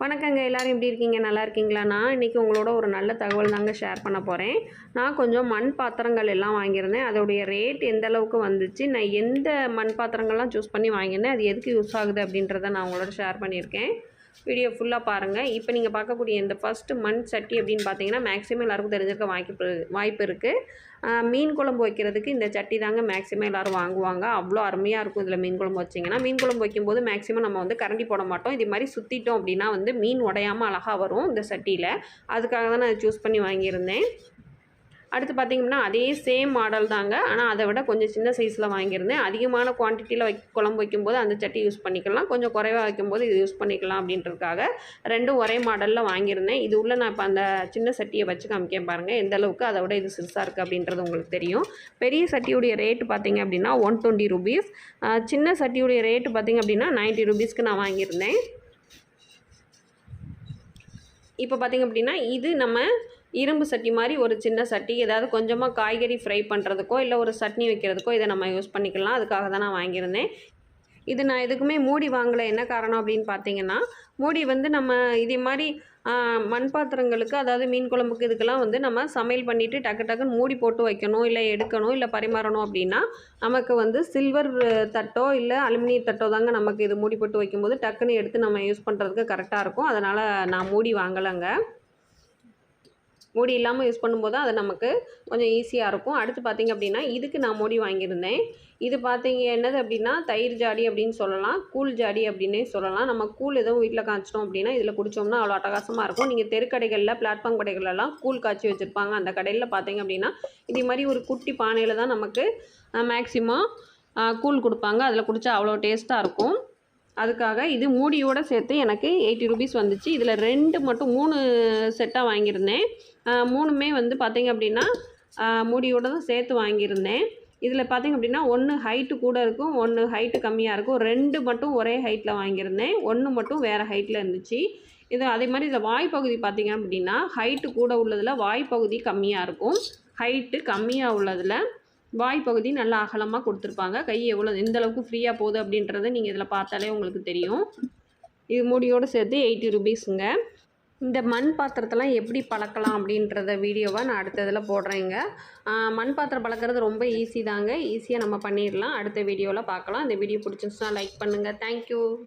வணக்கங்க. எல்லாரும் எப்படி இருக்கீங்க? நல்லா இருக்கீங்களா? நான் இன்றைக்கி உங்களோட ஒரு நல்ல தகவல் தாங்க ஷேர் பண்ண போகிறேன் நான் கொஞ்சம் மண் பாத்திரங்கள் எல்லாம் வாங்கியிருந்தேன். அதோடைய ரேட் எந்த அளவுக்கு வந்துச்சு? நான் எந்த மண் பாத்திரங்கள்லாம் சூஸ் பண்ணி வாங்கியிருந்தேன்? அது எதுக்கு யூஸ் ஆகுது அப்படின்றத நான் உங்களோட ஷேர் பண்ணியிருக்கேன். வீடியோ ஃபுல்லாக பாருங்கள் இப்போ நீங்கள் பார்க்கக்கூடிய இந்த ஃபஸ்ட்டு மண் சட்டி அப்படின்னு பார்த்தீங்கன்னா மேக்ஸிமம் எல்லாருக்கும் தெரிஞ்சிருக்க வாய்ப்பு வாய்ப்பு இருக்குது மீன் குழம்பு வைக்கிறதுக்கு இந்த சட்டி தாங்க மேக்ஸிமம் எல்லோரும் வாங்குவாங்க. அவ்வளோ அருமையாக இருக்கும் இதில் மீன் குழம்பு வச்சிங்கன்னா. மீன் குழம்பு வைக்கும்போது மேக்ஸிமம் நம்ம வந்து கரண்டி போட மாட்டோம். இது மாதிரி சுற்றிட்டோம் அப்படின்னா வந்து மீன் உடையாமல் அழகாக வரும் இந்த சட்டியில். அதுக்காக தான் நான் சூஸ் பண்ணி வாங்கியிருந்தேன். அடுத்து பார்த்திங்கன்னா அதே சேம் மாடல் தாங்க. ஆனால் அதை விட கொஞ்சம் சின்ன சைஸில் வாங்கியிருந்தேன். அதிகமான குவான்டிட்டியில் வை குழம்பு வைக்கும்போது அந்த சட்டி யூஸ் பண்ணிக்கலாம். கொஞ்சம் குறைவாக வைக்கும்போது இது யூஸ் பண்ணிக்கலாம் அப்படின்றதுக்காக ரெண்டும் ஒரே மாடலில் வாங்கியிருந்தேன். இது உள்ள நான் இப்போ அந்த சின்ன சட்டியை வச்சு காமிக்கேன் பாருங்கள் எந்த அளவுக்கு அதை விட இது சிறுசாக இருக்குது அப்படின்றது உங்களுக்கு தெரியும். பெரிய சட்டியுடைய ரேட்டு பார்த்திங்க அப்படின்னா ஒன் டுவெண்ட்டி ருபீஸ் சின்ன சட்டியுடைய ரேட்டு பார்த்திங்க அப்படின்னா நைன்ட்டி ருபீஸ்க்கு நான் வாங்கியிருந்தேன். இப்போ பார்த்திங்க அப்படின்னா இது நம்ம இரும்பு சட்டி மாதிரி ஒரு சின்ன சட்டி ஏதாவது கொஞ்சமாக காய்கறி ஃப்ரை பண்ணுறதுக்கோ இல்லை ஒரு சட்னி வைக்கிறதுக்கோ இதை நம்ம யூஸ் பண்ணிக்கலாம். அதுக்காக தான் நான் வாங்கியிருந்தேன். இது நான் எதுக்குமே மூடி வாங்கலை. என்ன காரணம் அப்படின்னு பார்த்தீங்கன்னா மூடி வந்து நம்ம இதே மாதிரி மண் பாத்திரங்களுக்கு அதாவது மீன் குழம்புக்கு இதுக்கெல்லாம் வந்து நம்ம சமையல் பண்ணிவிட்டு டக்கு டக்குன்னு மூடி போட்டு வைக்கணும் இல்லை எடுக்கணும் இல்லை பரிமாறணும் அப்படின்னா நமக்கு வந்து சில்வர் தட்டோ இல்லை அலுமினிய தட்டோ தாங்க நமக்கு இது மூடி போட்டு வைக்கும்போது டக்குன்னு எடுத்து நம்ம யூஸ் பண்ணுறதுக்கு கரெக்டாக இருக்கும். அதனால் நான் மூடி வாங்கலைங்க. மூடி இல்லாமல் யூஸ் பண்ணும்போது அது நமக்கு கொஞ்சம் ஈஸியாக இருக்கும். அடுத்து பார்த்திங்க அப்படின்னா இதுக்கு நான் மூடி வாங்கியிருந்தேன். இது பார்த்தீங்க என்னது அப்படின்னா தயிர் ஜாடி அப்படின்னு சொல்லலாம் கூழ் ஜாடி அப்படின்னே சொல்லலாம். நம்ம கூழ் எதுவும் வீட்டில் காய்ச்சிட்டோம் அப்படின்னா இதில் குடித்தோம்னா அவ்வளோ அட்டகாசமாக இருக்கும். நீங்கள் தெருக்கடைகளில் பிளாட்ஃபார்ம் கடைகளெல்லாம் கூழ் காய்ச்சி வச்சுருப்பாங்க. அந்த கடையில் பார்த்தீங்க அப்படின்னா இதே மாதிரி ஒரு குட்டி பானையில் தான் நமக்கு மேக்ஸிமம் கூழ் கொடுப்பாங்க. அதில் குடித்தா அவ்வளோ டேஸ்ட்டாக இருக்கும். அதுக்காக இது மூடியோடு சேர்த்து எனக்கு எயிட்டி ருபீஸ் வந்துச்சு. இதில் ரெண்டு மட்டும் மூணு செட்டாக வாங்கியிருந்தேன். மூணுமே வந்து பார்த்திங்க அப்படின்னா மூடியோடு தான் சேர்த்து வாங்கியிருந்தேன். இதில் பார்த்திங்க அப்படின்னா ஒன்று ஹைட்டு கூட இருக்கும் ஒன்று ஹைட்டு கம்மியாக இருக்கும். ரெண்டு மட்டும் ஒரே ஹைட்டில் வாங்கியிருந்தேன். ஒன்று மட்டும் வேறு ஹைட்டில் இருந்துச்சு. இது அதே மாதிரி இதில் வாய்ப்பகுதி பார்த்திங்க அப்படின்னா ஹைட்டு கூட உள்ளதில் வாய்ப்பகுதி கம்மியாக இருக்கும். ஹைட்டு கம்மியாக உள்ளதில் வாய் பகுதி நல்லா அகலமாக கொடுத்துருப்பாங்க. கை எவ்வளோ எந்தளவுக்கு ஃப்ரீயாக போகுது அப்படின்றத நீங்கள் இதில் பார்த்தாலே உங்களுக்கு தெரியும். இது மூடியோடு சேர்த்து எயிட்டி ருபீஸுங்க இந்த மண் பாத்திரத்தெல்லாம் எப்படி பழக்கலாம் அப்படின்றத வீடியோவை நான் அடுத்ததில் போடுறேங்க. மண் பாத்திரம் பழக்கிறது ரொம்ப ஈஸி தாங்க. ஈஸியாக நம்ம பண்ணிடலாம். அடுத்த வீடியோவில் பார்க்கலாம். இந்த வீடியோ பிடிச்சிருச்சுன்னா லைக் பண்ணுங்கள் தேங்க்யூ